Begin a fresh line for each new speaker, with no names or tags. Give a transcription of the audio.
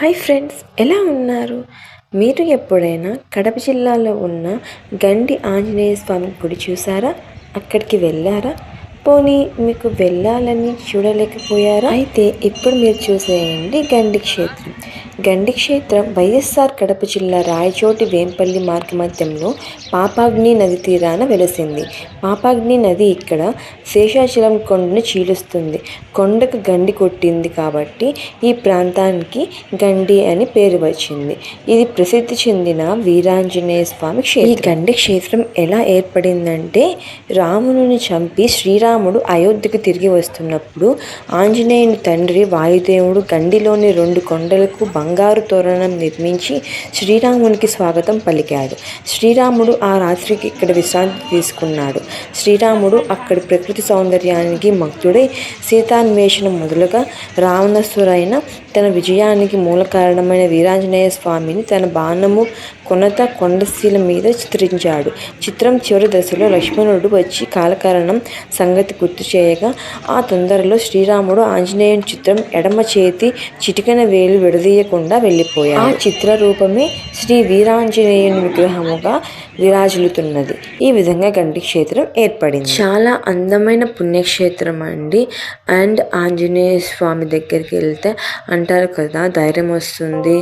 Hi friends ఎలా ఉన్నారు? మీరు ఎప్పుడైనా కడప జిల్లాలో ఉన్న గండి ఆంజనేయ స్వామి గుడి చూసారా? అక్కడికి వెళ్ళారా? పోనీ మీకు వెళ్ళాలని చూడలేకపోయారా? అయితే ఇప్పుడు మీరు చూసేయండి గండి క్షేత్రం. గండి క్షేత్రం వైఎస్ఆర్ కడప జిల్లా రాయచోటి వేంపల్లి మార్గ మధ్యంలో పాపాగ్ని నది తీరాన వెలసింది. పాపాగ్ని నది ఇక్కడ శేషాచలం కొండను చీలుస్తుంది. కొండకు గండి కొట్టింది కాబట్టి ఈ ప్రాంతానికి గండి అని పేరు వచ్చింది. ఇది ప్రసిద్ధి చెందిన వీరాంజనేయ స్వామి క్షేత్రం. ఈ గండి క్షేత్రం ఎలా ఏర్పడిందంటే రాముని చంపి శ్రీరాముడు అయోధ్యకు తిరిగి వస్తున్నప్పుడు ఆంజనేయుని తండ్రి వాయుదేవుడు గండిలోని రెండు కొండలకు బంగారు తోరణం నిర్మించి శ్రీరామునికి స్వాగతం పలికాడు శ్రీరాముడు ఆ రాత్రికి ఇక్కడ విశ్రాంతి తీసుకున్నాడు. శ్రీరాముడు అక్కడి ప్రకృతి సౌందర్యానికి మగ్ధుడై సీతాన్వేషణ మొదలుగా రావణసురైన తన విజయానికి మూల కారణమైన వీరాంజనేయ స్వామిని తన బాణము కొనత కొండశీల మీద చిత్రించాడు. చిత్రం చివరి దశలో లక్ష్మణుడు వచ్చి కాలకారణం సంగతి గుర్తు చేయగా ఆ తొందరలో శ్రీరాముడు ఆంజనేయుని చిత్రం ఎడమ చేతి చిటికన వేలు విడదీయకుండా వెళ్ళిపోయాడు. ఆ చిత్ర రూపమే శ్రీ వీరాంజనేయుని విగ్రహముగా విరాజిల్లుతున్నది. ఈ విధంగా గండి క్షేత్రం ఏర్పడింది. చాలా అందమైన పుణ్యక్షేత్రం అండి. అండ్ ఆంజనేయ స్వామి దగ్గరికి వెళ్తే అంటారు కదా ధైర్యం వస్తుంది.